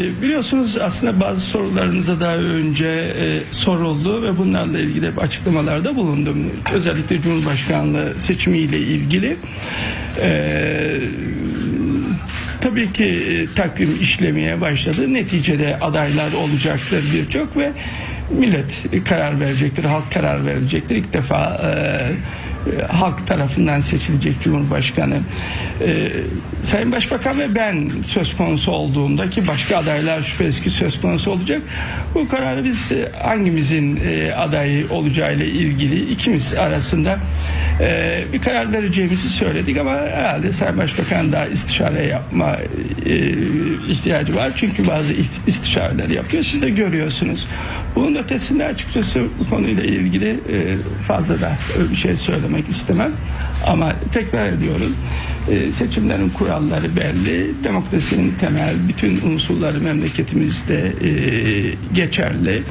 E, Biliyorsunuz aslında bazı sorularınıza daha önce e, soruldu ve bunlarla ilgili hep açıklamalarda bulundum. Özellikle Cumhurbaşkanlığı seçimiyle ilgili. E, tabii ki e, takvim işlemeye başladı. Neticede adaylar olacaktır birçok ve millet karar verecektir, halk karar verecektir. İlk defa e, halk tarafından seçilecek Cumhurbaşkanı. E, Sayın Başbakan ve ben söz konusu olduğunda ki başka adaylar şüphesiz ki söz konusu olacak. Bu kararı biz e, hangimizin e, adayı olacağıyla ilgili ikimiz arasında e, bir karar vereceğimizi söyledik ama herhalde Sayın Başbakan daha istişare yapma e, ihtiyacı var. Çünkü bazı istişareler yapıyor. Siz de görüyorsunuz. Bunun ötesinde açıkçası bu konuyla ilgili e, fazla da bir şey söylemek istemem. Ama tekrar ediyorum. e, seçimlerin kuralları belli. Demokrasinin temel bütün unsurları memleketimizde e, geçerli.